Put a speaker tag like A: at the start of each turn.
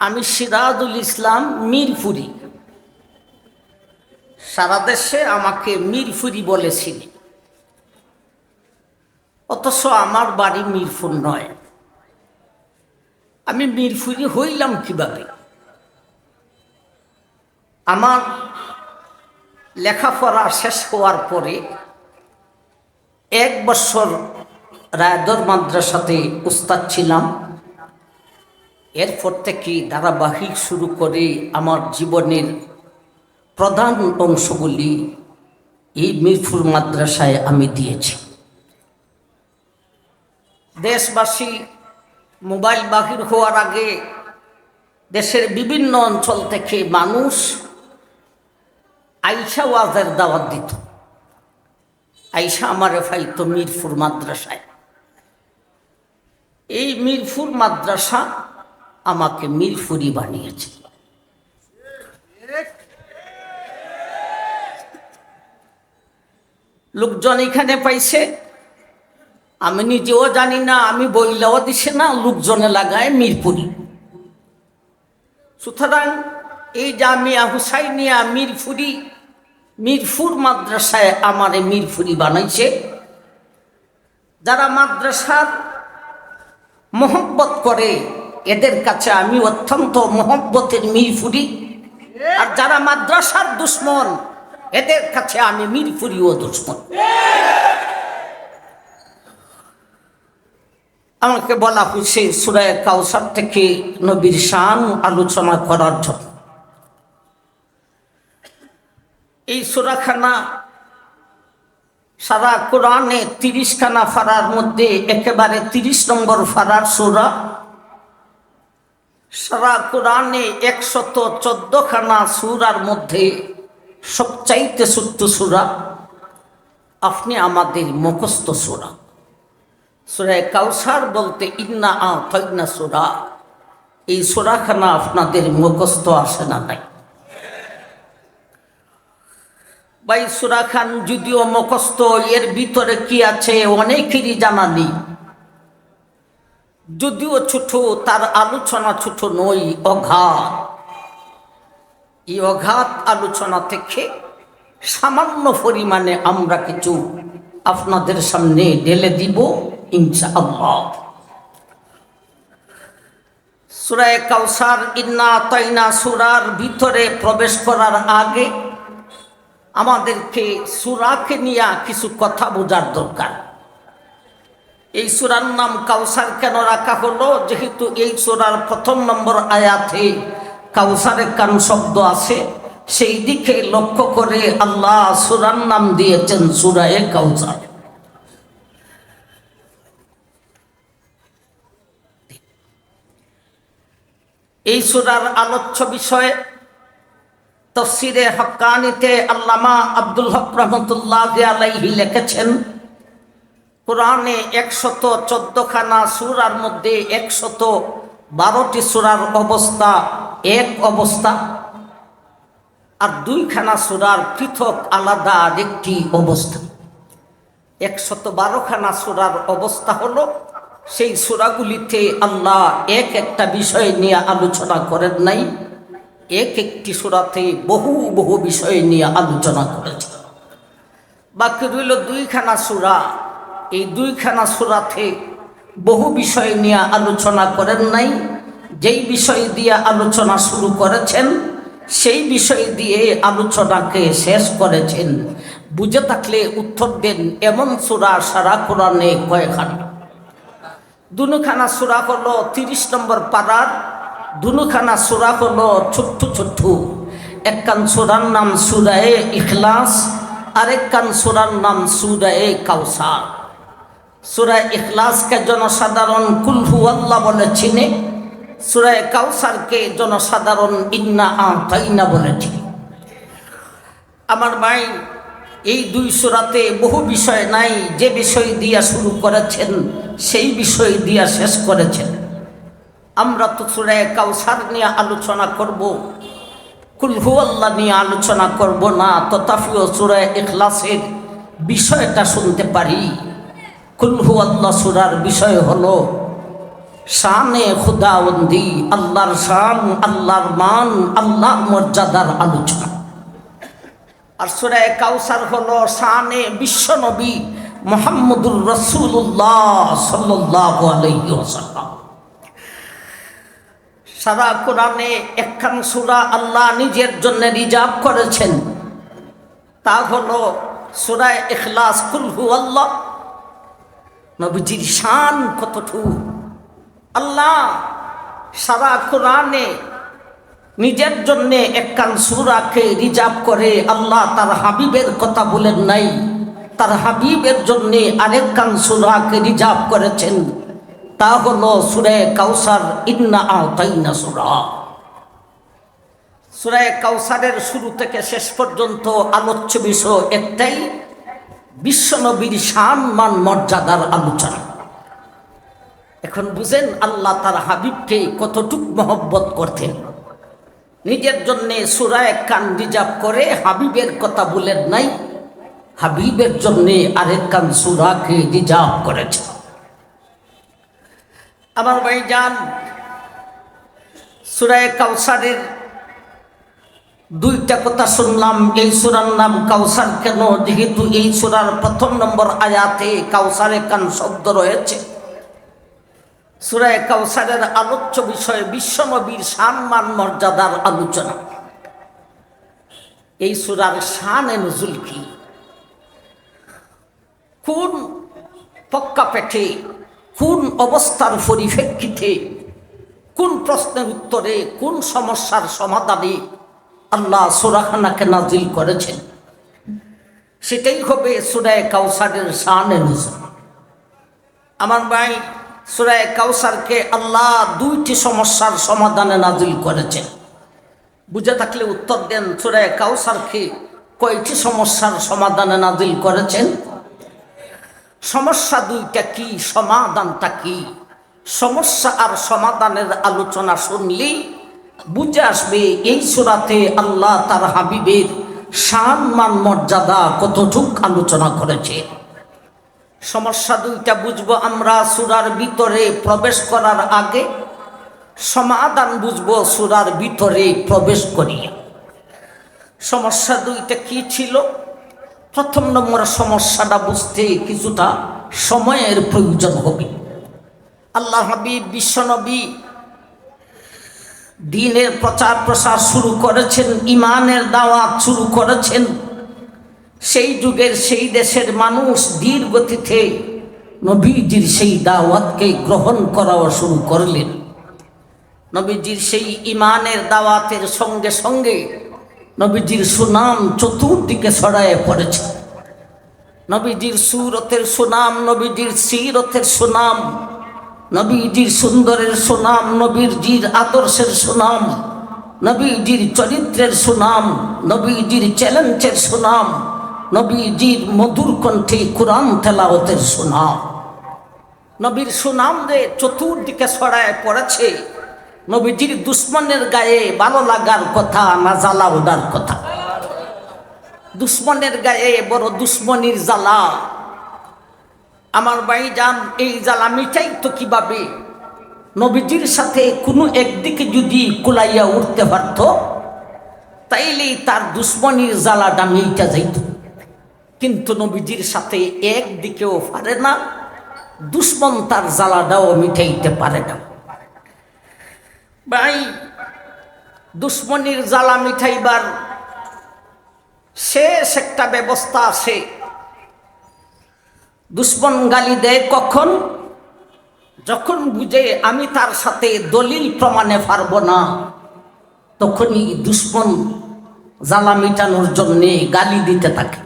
A: আমি সিরাজুল ইসলাম মিরপুরি। সারা দেশে আমাকে মিরপুরি বলেছিলেন অথচ আমার বাড়ি মিরপুর নয়। আমি মিরপুরি হইলাম কীভাবে? আমার লেখাপড়া শেষ হওয়ার পরে এক বছর রায়দর মাদ্রাসাতে উস্তাদ ছিলাম। এরপর থেকে ধারাবাহিক শুরু করে আমার জীবনের প্রধান অংশগুলি এই মিরপুর মাদ্রাসায় আমি দিয়েছি। দেশবাসী, মোবাইল বাহির হওয়ার আগে দেশের বিভিন্ন অঞ্চল থেকে মানুষ আইসা ওয়াজের দাওয়াত দিত। আইসা আমার ফাইতো মিরপুর মাদ্রাসায়। এই মিরপুর মাদ্রাসা আমাকে মিরপুরি বানিয়েছে। লোকজন এখানে পাইছে। আমি নিজেও জানি না, আমি বইলাও দিছে না, লোকজনে লাগায় মিরপুরি সুতরাং এই জামিয়া হুসাইনিয়া মিরফুরি মিরফুর মাদ্রাসায় আমারে মিরফুরি বানাইছে, যারা মাদ্রাসার মোহব্বত করে এদের কাছে আমি অত্যন্ত মোহব্বতের মিরপুরি। আর যারা মাদ্রাসার দুশ্মন, এদের কাছে আমি মিরপুরি ও দুশ্মন। আমাকে বলা হয়েছে, সুরায় কাউসার থেকে নবীর শান আলোচনা করার জন্য। এই সুরাখানা সারা কোরআনে তিরিশখানা ফারার মধ্যে একেবারে তিরিশ নম্বর ফারার সুরা সারা কোরআনে একশত চোদ্দখানা সুরার মধ্যে সবচাইতে ছোট্ট সুরা আপনি আমাদের মুখস্থ সুরা। সুরায় কাউসার বলতে ইন্না আ তৈনা সুরা। এই সুরাখানা আপনাদের মুখস্থ আসে না নাই। বাই সুরা খান যদিও মুখস্থ, এর ভিতরে কি আছে অনেকেরই জানা নেই। যদিও ছোট তার আলোচনা ছোট নই, অঘাত। এই অঘাত আলোচনা থেকে সামান্য পরিমাণে আমরা কিছু আপনাদের সামনে ঢেলে দিব ইনশা সুরায় কাউসার, ইন্না তৈনা সুরার ভিতরে প্রবেশ করার আগে আমাদেরকে সুরাকে নিয়ে কিছু কথা বোঝার দরকার। এই সুরার নাম কাউসার কেন রাখা হলো? যেহেতু এই সুরার প্রথম নম্বর আয়াতে কাউসারে কান শব্দ আছে, সেই দিকে লক্ষ্য করে আল্লাহ সুরার নাম দিয়েছেন সুরায়ে কাউসার। এই সুরার আলোচ্য বিষয়ে তফসিরে হকানিতে আল্লামা আব্দুল হক রহমতুল্লাহ আলাইহি লিখেছেন কোরআনে একশত চোদ্দখানা সুরার মধ্যে একশত বারোটি সুরার অবস্থা এক অবস্থা আর দুইখানা সুরার পৃথক আলাদা আরেকটি অবস্থা। একশত বারোখানা সুরার অবস্থা হলো সেই সুরাগুলিতে আল্লাহ এক একটা বিষয় নিয়ে আলোচনা করেন নাই, এক একটি সুরাতে বহু বহু বিষয় নিয়ে আলোচনা করেছে বাকি রইল দুইখানা সুরা। এই দুইখানা সুরাতে বহু বিষয় নিয়ে আলোচনা করেন নাই। যেই বিষয় দিয়ে আলোচনা শুরু করেছেন, সেই বিষয় দিয়ে আলোচনাকে শেষ করেছেন। বুঝে থাকলে উত্তর দেন, এমন সুরা সারা কোরআনে কয়েকখানা দুনুখানা সুরা হলো তিরিশ নম্বর পাড়ার দুনুখানা সুরা হলো ছোট্ট ছোট্ট। একখান সুরার নাম সুরায়ে ইখলাস, আরেক কান সুরার নাম সুরায়ে কাউসার। সুরায় ইখলাসকে জনসাধারণ কুলহু আল্লাহ বলে চিনে। সুরায় কাউসারকে জনসাধারণ ইন্না আ তাইনা বলে চিনে। আমার ভাই, এই দুই সুরাতে বহু বিষয় নাই, যে বিষয় দিয়া শুরু করেছেন, সেই বিষয় দিয়া শেষ করেছেন। আমরা তো সুরায় কাউসার নিয়ে আলোচনা করব কুলহু আল্লাহ নিয়ে আলোচনা করব না, তথাপিও সুরায় ইখলাসের বিষয়টা শুনতে পারি। কুলহু আল্লাহ সুরার বিষয় হলো, শানে খুদাবন্দি, আল্লাহর শান, আল্লাহর মান, আল্লাহর মর্যাদার আলোচনা। আর সুরায় কাউসার হলো, শানে বিশ্বনবী মোহাম্মদুর রসুল্লাহ সাল্লাহ সারা কোরআনে একখান সুরা আল্লাহ নিজের জন্য রিজার্ভ করেছেন। তা হলো, সুরায় এখলাস কুলহু আল্লাহ নবীজির শান কতটুকু? আল্লাহ সারা কোরআনে নিজের জন্য একখান সুরাকে রিজার্ভ করে আল্লাহ তার হাবিবের কথা বলেন নাই। তার হাবিবের জন্য আরেকখান সুরাকে রিজার্ভ করেছেন। তা হলো সুরে কাউসার, ইন্না আওতাইনা সুরা। সুরে কাউসারের শুরু থেকে শেষ পর্যন্ত আলোচ্য বিষয় একটাই বিশ্বনবীর শান মান মর্যাদার আলোচনা। এখন বুঝেন আল্লাহ তার হাবিবকে কতটুক মহব্বত করতেন। নিজের জন্যে সুরায় কান রিজার্ভ করে হাবিবের কথা বলেন নাই, হাবিবের জন্যে আরেক কান সুরাকে রিজার্ভ করেছে। আমার ভাই যান সুরায় কাউসারের দুইটা কথা শুনলাম, এই সুরার নাম কাউসার কেন? যেহেতু এই সুরার প্রথম নম্বর আয়াতে কাউসারে কান শব্দ রয়েছে। সুরায় কাউসারের আলোচ্য বিষয়ে বিশ্বনবীর সম্মান মর্যাদার আলোচনা। এই সুরার শান নজুল কি? কোন পক্কা পেটে কোন অবস্থার পরিপ্রেক্ষিতে, কোন প্রশ্নের উত্তরে, কোন সমস্যার সমাধানে আল্লাহ সুরাখানাকে নাজিল করেছেন। সেটাই হবে সুরায় কাউসারের শান আমার ভাই সুরায় কাউসারকে আল্লাহ দুইটি সমস্যার সমাধানে নাজিল করেছেন। বুঝে থাকলে উত্তর দেন, সুরায় কাউসারকে কয়টি সমস্যার সমাধানে নাজিল করেছেন? সমস্যা দুইটা কি, সমাধানটা কি? সমস্যা আর সমাধানের আলোচনা শুনলেই বুঝে আসবে, এই সুরাতে আল্লাহ তার হাবিবের সান মান মর্যাদা কতটুক আলোচনা করেছে। সমস্যা দুইটা বুঝব আমরা সুরার ভিতরে প্রবেশ করার আগে। সমাধান বুঝব সুরার ভিতরে প্রবেশ করিয়া। সমস্যা দুইটা কি ছিল? প্রথম নম্বর সমস্যাটা বুঝতে কিছুটা সময়ের প্রয়োজন হবে। আল্লাহ হাবিব, বিশ্বনবী দিনের প্রচার প্রসার শুরু করেছেন ইমানের দাওয়াত শুরু করেছেন। সেই যুগের সেই দেশের মানুষ ধীর গতিতে নবীজির সেই দাওয়াতকে গ্রহণ করাও শুরু করলেন। নবীজির সেই ইমানের দাওয়াতের সঙ্গে সঙ্গে নবীজির সুনাম চতুর্দিকে ছড়ায় পড়েছে। নবীজির সুরতের সুনাম, নবীজির সিরতের সুনাম নবীজির সুন্দরের সুনাম, নবীজির আদর্শের সুনাম, নবীজির চরিত্রের সুনাম, নবীজির চ্যালেঞ্জের সুনাম, নবীজির মধুর কণ্ঠে কোরআন তেলাওতের সুনাম। নবীর সুনাম রে চতুর্দিকে ছড়ায় পড়েছে, নবীজির দুশ্মনের গায়ে ভালো লাগার কথা, না জ্বালা ওঠার কথা। দুশ্মনের গায়ে বড় দুশ্মনির জ্বালা। আমার ভাই যান এই জ্বালা মিটাই তো কীভাবে? নবীজির সাথে কোনো একদিকে যদি কুলাইয়া উঠতে পারত, তাইলেই তার দুশ্মনির জ্বালাটা মিটা যাইত। কিন্তু নবীজির সাথে একদিকেও পারে না, দুশ্মন তার জ্বালাটাও মিটাইতে পারে না। ভাই, দুশ্মনির জ্বালা মিঠাইবার শেষ একটা ব্যবস্থা আছে। দুশ্মন গালি দেয় কখন? যখন বুঝে আমি তার সাথে দলিল প্রমাণে পারব না, তখনই দুশ্মন জ্বালা মেটানোর জন্যে গালি দিতে থাকে।